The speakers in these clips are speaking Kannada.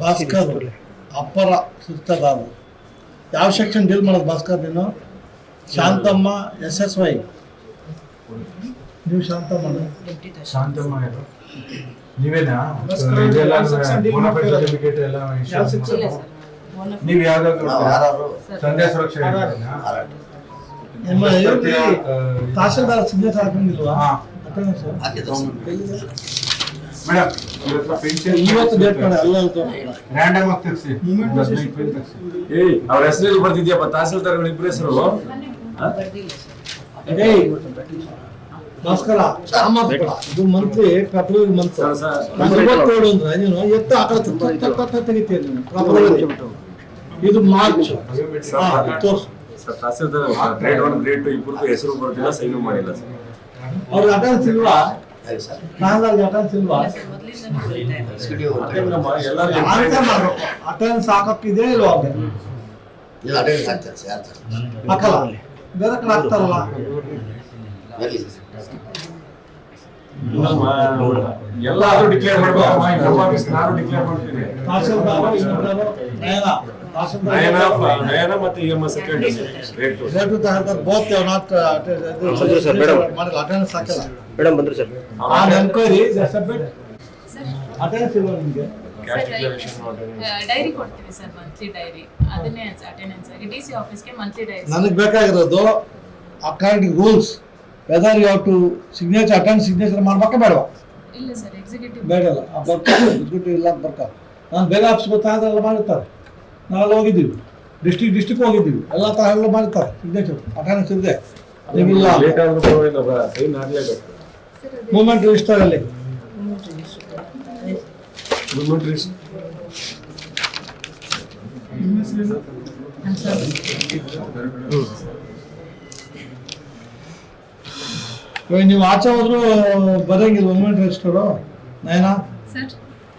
ಭಾಸ್ಕರ್ ಅಪ್ಪರ ಸುತ್ತದಾರರು ಯಾವ ಸೆಕ್ಷನ್ ಡೀಲ್ ಮಾಡೋದು ಭಾಸ್ಕರ್ ನೀನು? Shanthamma S S Y. ನೀವು ಶಾಂತಮ್ಮ ಶಾಂತಮ್ಮ? ನೀವೇನಾ? ಸರ್ಟಿಫಿಕೇಟ್ ಎಲ್ಲ? ಸರ್ ಯಾವ್ದಾದ್ರು ಯಾರು ಸಂಧ್ಯಾ ಸುರಕ್ಷಾ ಹಾಕೊಂಡಿಲ್ವಾ? ಹಾಕಿದ್ರು ಮೇಡಮ್ ಇವ್ರ ಪೆನ್ಷನ್ ಇವತ್ತು ಡೇಟ್ ಮಾಡಿ ಅಲ್ಲ ರ್ಯಾಂಡಮ್ ಆಗಿ ತೆಗ್ಸಿ. Movement ಒಂದು process. ಹದಿನೈದು ಪೆನ್ ತೆಗ್ಸಿ. ಏಯ್ ಅವ್ರ ಹೆಸರಲ್ಲಿ ಬರ್ತಿದ್ಯಪ್ಪ ತಹಸೀಲ್ದಾರ್ಗಳ ಇಬ್ಬರ ಹೆಸರು. ಏಯ್ ಭಾಸ್ಕರ ಇದು ಮಂತ್ರಿ ಫೆಬ್ರವರಿ ಮಂತ್ ಸರ್, ಸರ್. ಇವತ್ತೇಳು ಅಂದ್ರೆ ನೀನು ಎತ್ತ ತೆಗಿತೀಯ ಫೆಬ್ರವರಿ ಇದು ಮಾರ್ಚ್ ತೋರ್ಸು. Sir tahsildar grade one grade two ಇಬ್ಬರಿಗೂ ಹೆಸರು ಬರ್ತಿಲ್ಲ ಸೈನ್ ಮಾಡಿಲ್ಲ ಸರ್. ಅವ್ರಿಗೆ ಅಟೆಂಡ್ಸ್ ಇಲ್ವಾ? ಅಟೆಂಡ್ಸ್ ಇಲ್ವಾ? ಇಲ್ಲ ಸರ್ ಆಗ್ತಾರೆ ಹಾಕಲ್ಲ. ಬೇರೆ ಕಡೆ ಹಾಕ್ತಾರಲ್ಲ ಎಲ್ಲಿ ಎಲ್ಲಾದ್ರೂ ಡಿಕ್ಲೇರ್ ಮಾಡ್ಬೇಕು ನಾನು ಡಿಕ್ಲೇರ್ ಮಾಡ್ತೀನಿ. ನಯನ ತಹಸೀಲ್ದಾರ್ ನಯನ ನಯನ ಮತ್ತೆ E M S second grade two rate tahsildar both they've not ಮಾಡಿಲ್ಲ ಅಟೆಂಡೆನ್ಸ್ ಹಾಕಿಲ್ಲ ಮೇಡಮ್ ಬಂದ್ರು sir on enquiry submit sir attendance ಇಲ್ವಾ ನಿಮಗೆ ಕ್ಯಾಶ್ ಡಿಕ್ಲರೇಷನ್ ಮಾಡಿ ಡೈರಿ ಕೊಡ್ತೀವಿ ಸರ್ ಮಂತ್ಲಿ ಡೈರಿ ಅದನ್ನೇ ಅಟೆಂಡೆನ್ಸ್ ಆಗಿ ಡಿ ಸಿ ಆಫೀಸ್ಗೆ ಮಂತ್ಲಿ ಡೈರಿ ನನಗೆ ಬೇಕಾಗಿರೋದು according rules whether you have to signature attend signature ಮಾಡ್ಬೇಕಾ ಬೇಡವಾ ಇಲ್ಲ ಸರ್ ಎಕ್ಸಿಕ್ಯೂಟಿವ್ ಬೇಡಲ್ಲ ಬರ್ತಾರೆ ಎಕ್ಸಿಕ್ಯೂಟಿವ್ ಇಲ್ಲ ಬರ್ತಾರೆ ನಾನು ಬೇಗ ಆಫೀಸ್ ಗೊತ್ತಾದ್ರೆ ಮಾಡಿರ್ತಾರೆ. ನಾವೆಲ್ಲ ಹೋಗಿದ್ದೀವಿ. ಡಿಸ್ಟಿಕ್ ಡಿಸ್ಟಿಕ್ ಹೋಗಿದ್ದೀವಿ. ಎಲ್ಲ ಥರ ಎಲ್ಲ ಮಾಡಿರ್ತಾರೆ. ಸಿಗ್ನೇಚರ್ ಅಟೆಂಡೆನ್ಸ್ ಇದೆ ಮೂಮೆಂಟ್ ರಿಜಿಸ್ಟರ್ ಅಲ್ಲಿ. ಮೂಮೆಂಟ್ ರಿಜಿಸ್ಟರ್ ನೀವು ಆಚೆ ಹೋದ್ರು ಬರಂಗಿಲ್ಲ ಮೂಮೆಂಟ್ ರಿಜಿಸ್ಟರು ನಯನಾ? ಸರ್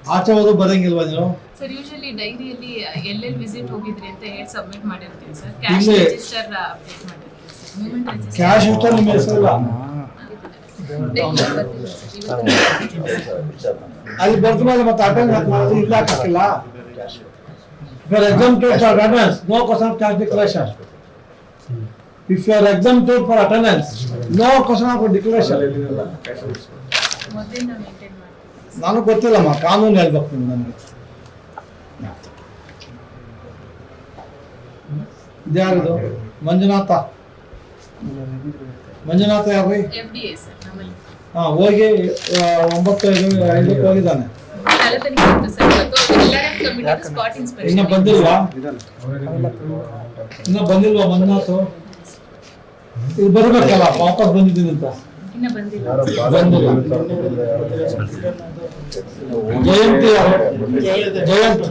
ಆಚೆ ಹೋದ್ರು ಬರಂಗಿಲ್ವಾ ನೀವು? ಸರ್ ಯೂಶಲಿ ಡೈರಿಯಲ್ಲಿ ಎಲ್ಲೆಲ್ಲಿ ವಿಸಿಟ್ ಹೋಗಿದ್ರಿ ಅಂತ ಹೇಳಿ ಸಬ್ಮಿಟ್ ಮಾಡಿರ್ತೀವಿ ಸರ್ ಕ್ಯಾಶ್ ರಿಜಿಸ್ಟರ್ ಅಪ್ಡೇಟ್ ಮಾಡಿರ್ತೀವಿ ಸರ್ ಮೂಮೆಂಟ್ ರಿಜಿಸ್ಟರ್ ಕ್ಯಾಶ್ ಇಷ್ಟ ನಿಮ್ಮ ಹೆಸರಿಲ್ಲ? ಅಲ್ಲಿ ಬರ್ದ ಮೇಲೆ ಮತ್ತೆ ಅಟೆಂಡ್ ಮಾಡೋದು ಇಲ್ಲ ಹಾಕಿಲ್ಲ for example for attendance no question of cash declaration if you are exempted for attendance no question of declaration ಮೊದಲಿಂದ ನನಗೆ ಗೊತ್ತಿಲ್ಲಮ್ಮ ಕಾನೂನು ಹೇಳ್ಬೇಕು ನೀವು ನನಗೆ. ಇದ್ಯಾರಿದು ಮಂಜುನಾಥ. ಮಂಜುನಾಥ ಯಾರ್ರಿ? ನಮ್ಮಲ್ಲಿ. ಹಾ ಹೋಗಿ ಒಂಬತ್ತು ಐದು ಐದಕ್ಕೆ ಹೋಗಿದ್ದಾನೆ. ಇನ್ನ ಬಂದಿಲ್ವಾ? ಇನ್ನ ಬಂದಿಲ್ವಾ ಮಂಜುನಾಥ್? ಇದು ಬರ್ಬೇಕಲ್ಲ ವಾಪಸ್ ಬಂದಿದ್ದೀನಿ ಅಂತ ಬಂದಿಲ್ಲ ಜಯಂತಿ? ಜಯಂತ್.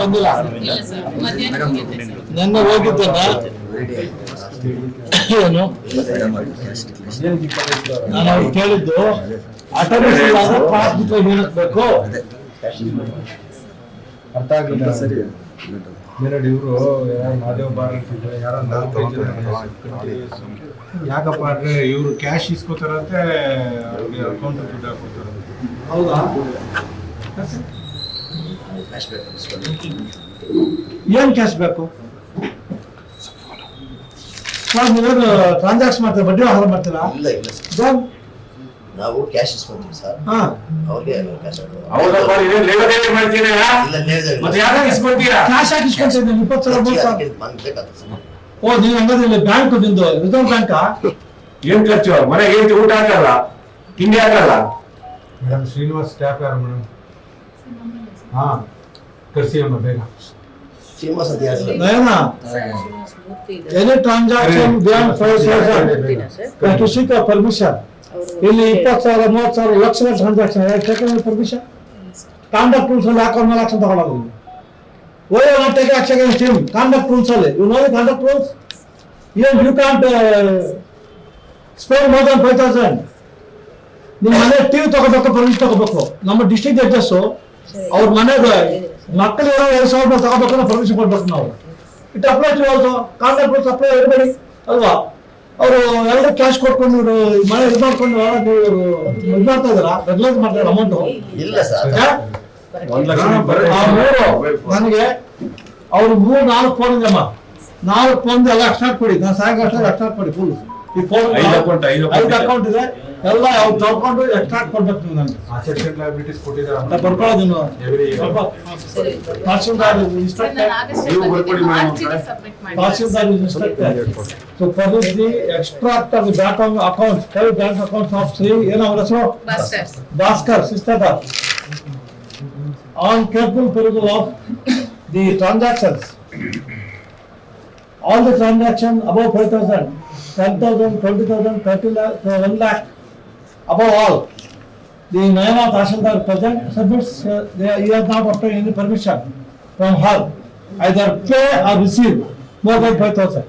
ಬಂದಿಲ್ಲ. ನೆನ್ನೆ ಹೋಗಿದ್ದೇನೆ ಏನು? ನಾನು ಅವ್ರು ಕೇಳಿದ್ದು ಅಂದ್ರೆ ಪಾಸ್ಬುಕ್ ಏನಬೇಕು ಅರ್ಥ ಆಗಿಲ್ಲ ಸರಿ ಮೇರಡ್ ಇವರು ಮಾದೇವ್ ಬಾರ್ ಅಂತಿದ್ದಾರೆ ಯಾರೋ ಯಾಕಪ್ಪ ಅಂದ್ರೆ ಇವರು ಕ್ಯಾಶ್ ಇಸ್ಕೋತಾರಂತೆ ಅವ್ರಿಗೆ ಅಕೌಂಟ್ ದುಡ್ಡು ಹಾಕೋತಾರಂತೆ. ಹೌದಾ? ಕ್ಯಾಶ್ ಬೇಕು ಇಸ್ಕೊಳ್ಳಿ. ಏನ್ ಕ್ಯಾಶ್ ಬೇಕು? ಸರ್ ನೀವು ಟ್ರಾನ್ಸಾಕ್ಷನ್ ಮಾಡ್ತಾರೆ ಬಡ್ಡಿ ವ್ಯವಹಾರ ಮಾಡ್ತೀರಾ? ಇಲ್ಲ ಇಲ್ಲ ನಾವು ಕ್ಯಾಶ್ ಇಸ್ಕೊಂತೀವಿ ಸರ್. ಹಾ. ಅವ್ರಿಗೆ ಕ್ಯಾಶ್ ಮನೆ ಓ ನೀವು ಹಂಗಾದ್ರೆ ಇಲ್ಲಿ ಬ್ಯಾಂಕ್ ನಿಂದು ರಿಸರ್ವ್ ಬ್ಯಾಂಕ್ ಏನ್ ಖರ್ಚು? ಮನೆಗೆ ಏನ್ ಊಟ ಹಾಕಲ್ಲ? ತಿಂಡಿ ಹಾಕಲ್ಲ? ಮೇಡಮ್ ಶ್ರೀನಿವಾಸ್ ಸ್ಟಾಫ್ ಯಾರು ಮೇಡಮ್. ಹಾ ಕರ್ಸಿ ಅಮ್ಮ ಬೇಗ. ಶ್ರೀನಿವಾಸ್ ಅಂತ ಯಾರು Nayana? Any transaction beyond five thousand to seek permission ಇಲ್ಲಿ ಇಪ್ಪತ್ತು ಸಾವಿರ, ಮೂವತ್ತು ಸಾವಿರ, lakh transaction permission conduct rules ಅಲ್ಲಿ ಹಾಕೊಂಡ್ ಮೇಲೆ ಆಕ್ಷನ್ ತಗೊಳ್ಳೋದು OYO not take action him conduct rules ಅಲ್ಲಿ. ಯು ನೋಡಿ ಕಾಂಡಕ್ಟ್ ರೂಲ್ಸ್ ಏನು you can't spend more than five thousand ನಿಮ್ಮ ಮನೆ ಟಿವಿ ತಗೋಬೇಕು ಪರ್ಮಿಷನ್ ತಗೋಬೇಕು. ನಮ್ಮ ಡಿಸ್ಟ್ರಿಕ್ಟ್ ಜಡ್ಜಸ್ ಅವ್ರ ಮನೆಗೆ ಮಕ್ಕಳು ಎರಡು ಸಾವಿರ ರೂಪಾಯಿ ತಗೋಬೇಕು ಪರ್ಮಿಷನ್ ಕೊಡ್ಬೇಕು ನಾವು. It apply to also conduct rules apply ಇರಬೇಡಿ ಅಲ್ವಾ? ಅವರು ಎಲ್ಲರೂ ಕ್ಯಾಶ್ ಕೊಟ್ಕೊಂಡು ಇವರು ಮನೆ ಇದು ಮಾಡ್ಕೊಂಡು ಇದು ಮಾಡ್ತಾ ಇದಾರ ರೆಗ್ಯುಲೈಸ್ ಮಾಡ್ತಾರೆ ಅಮೌಂಟ್ ಇಲ್ಲ ಸರ್. ಒಂದ್ ಲಕ್ಷ ನನಗೆ ಅವ್ರು ಮೂರು ನಾಲ್ಕು ಫೋನ್ ಇದೆಯಮ್ಮ ನಾಲ್ಕು ಫೋನ್ ಎಲ್ಲ ಅಷ್ಟಾಟ್ ಕೊಡಿ. ನಾನು ಸಾಯಂಕಾಲ ಅಷ್ಟಾಟ್ ಕೊಡಿ ಫುಲ್ ಈ ಫೋನ್ ಐದು ಅಕೌಂಟ್ ಇದೆ. ಎಲ್ಲ ಅವ್ರು ತಗೊಂಡು ಎಕ್ಸ್ಟ್ರಾಕ್ಟ್ ಕೊಡ್ಬೇಕು ನೀವು ನನಗೆ. ಆ ಕೊಟ್ಟಿದ್ದಾರೆ ಬರ್ಕೊಳ್ಳೋದು. ಸ್ವಲ್ಪ ನೀವು. ಸಬ್ಮಿಟ್ ಮಾಡಿ tahsildar instructor so this the extract of bank account five bank accounts of Shri ಏನೋ ಅವ್ರ ಹೆಸರು? Bhaskar. Sister on careful careful of the transactions. All the transaction above thousand ten thousand twenty thousand thousand, thirty lakh, uh, lakh, above all. The Nayana Dashandar present submits, uh, they, he has not obtained any permission from her, either pay or receive more than five thousand.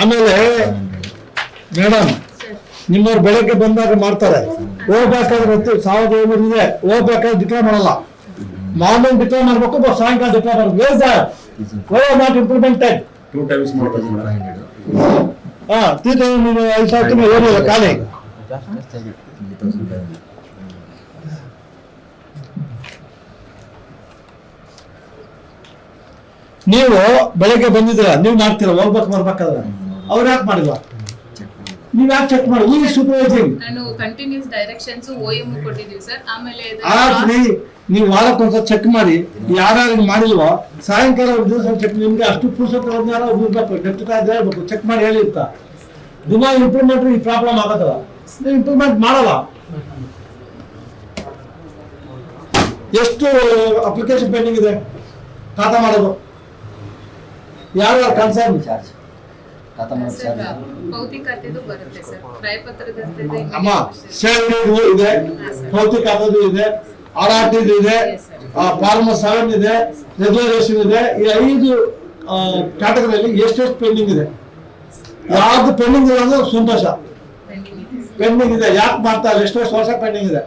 ಆಮೇಲೆ ಮೇಡಮ್ ಸರ್ ನಿಮ್ಮವ್ರು ಬೆಳಗ್ಗೆ ಬಂದಾಗ ಮಾಡ್ತಾರೆ ಹೋಗ್ಬೇಕಾದ್ರೆ ಹೊತ್ತು ಸಾವಿರದ ಐನೂರು ಇದೆ ಹೋಗ್ಬೇಕಾದ್ರೆ ಡಿಕ್ಲೇರ್ ಮಾಡಲ್ಲ ಮಾರ್ನಿಂಗ್ ಡಿಕ್ಲೇರ್ ಮಾಡ್ಬೇಕು ಸಾಯಂಕಾಲ ಡಿಕ್ಲೇರ್ ಮಾಡ್ಬೇಕು why not implemented two times ನೀವು ಬೆಳಗ್ಗೆ ಬಂದಿದ್ರ ನೀವು ಮಾಡ್ತೀರ ಹೋಗ್ಬೇಕು ಬರ್ಬೇಕಾದ್ರೆ? ಅವ್ರು ಯಾಕೆ ಮಾಡಿಲ್ಲ? ನೀವ್ ಯಾಕೆ ಚೆಕ್ ಮಾಡಿ? ಈ ಸೂಪರ್ವೈಸಿಂಗ್ ನಾನು ಕಂಟಿನ್ಯೂಸ್ ಡೈರೆಕ್ಷನ್ಸ್ ಓಎಂ ಕೊಟ್ಟಿದ್ದೀವಿ ಸರ್ ಆಮೇಲೆ ಆಗ್ಲಿ ನೀವು ವಾರಕ್ಕೊಂದ್ಸಲ ಚೆಕ್ ಮಾಡಿ ಯಾರ್ಯಾರು ಮಾಡಿಲ್ವೋ? ಸಾಯಂಕಾಲ ಒಂದು ದಿವಸ ಚೆಕ್ ನಿಮ್ಗೆ ಅಷ್ಟು ಡೆಪ್ಟಿ ಕಾಯ್ದೆ ಹೇಳ್ಬೇಕು ಚೆಕ್ ಮಾಡಿ ಹೇಳಿರ್ತ ದಿನ ಇಂಪ್ರೂವ್ಮೆಂಟ್ ಈ ಪ್ರಾಬ್ಲಮ್ ಆಗತ್ತಲ್ಲ? ನೀವು ಇಂಪ್ರೂವ್ಮೆಂಟ್ ಮಾಡಲ್ಲ. ಎಷ್ಟು ಅಪ್ಲಿಕೇಶನ್ ಪೆಂಡಿಂಗ್ ಇದೆ? ಖಾತಾ ಮಾಡೋದು. ಯಾರ್ಯಾರು ಕನ್ಸರ್ನ್ ಸರ್ ಭೌತಿಕತೆದು ಬರುತ್ತೆ ಸರ್. ಕ್ರಯಪತ್ರದಂತೆ ಇದೆ ಭೌತಿಕ ಇದೆ ಆರ್ ಆರ್ ಟಿದು ಇದೆ ಫಾರ್ಮ ಸೆವೆನ್ ಇದೆ ರೆಗ್ಯುಲರೇಷನ್ ಇದೆ ಈ ಐದು ಕ್ಯಾಟಗರಿಯಲ್ಲಿ ಎಷ್ಟೆಷ್ಟು ಪೆಂಡಿಂಗ್ ಇದೆ? ಯಾವ್ದು ಪೆಂಡಿಂಗ್ ಇದೆ ಅಂದ್ರೆ ಸಂತೋಷ. ಪೆಂಡಿಂಗ್ ಇದೆ ಯಾಕೆ ಮಾಡ್ತಾ ಇಲ್ಲ? ಎಷ್ಟೆಷ್ಟು ವರ್ಷ ಪೆಂಡಿಂಗ್ ಇದೆ?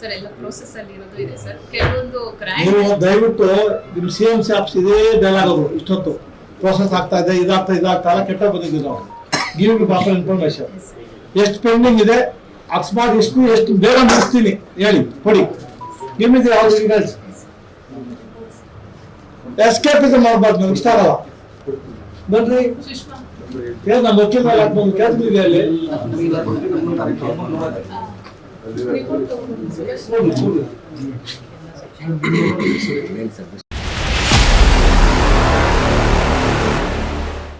ಸರ್ ಎಲ್ಲ ಪ್ರೋಸೆಸ್ ಅಲ್ಲಿ ಇರೋದು ಇದೆ ಸರ್. ಕೆಲವೊಂದು ನೀವು ದಯವಿಟ್ಟು ನಿಮ್ ಸಿ ಎಂ ಸಿ ಆಫೀಸ್ ಇದೇ ಡೈಲಾಗ್ ಇಷ್ಟೊತ್ತು. ಪ್ರೋಸೆಸ್ ಆಗ್ತಾ ಇದೆ ಇದಾಗ್ತಾ ಇದಾಗ್ತಾ ಕೆಟ್ಟ ಬಂದಿದ್ದೀವಿ ನಾವು. ಗಿವ್ ಟು ಪ್ರಾಪರ್ ಇನ್ಫಾರ್ಮೇಶನ್ ಎಷ್ಟು ಪೆಂಡಿಂಗ್ ಇದೆ ಅಕಸ್ಮಾತ್ ಎಷ್ಟು ಎಷ್ಟು ಬೇಗ ಮುಗಿಸ್ತೀನಿ. ಹೇಳಿ ಕೊಡಿ. ನಿಮ್ಮಿದೆ ಆಲ್ ಡೀಟೇಲ್ಸ್ ಎಸ್ಕೇಪಿಸಮ್ ಮಾಡ್ಬಾರ್ದು ನಮ್ಗೆ ಇಷ್ಟ ಆಗಲ್ಲ. ಬನ್ರಿ ಏನ್ ನಮ್ಮ ವಕೀಲ ಮೇಲೆ ಹಾಕ್ಬೋದು ಕೇಳ್ತಿದ್ದೀವಿ ಅಲ್ಲಿ. ಕೂಡಿ, ಕೂಡಿ.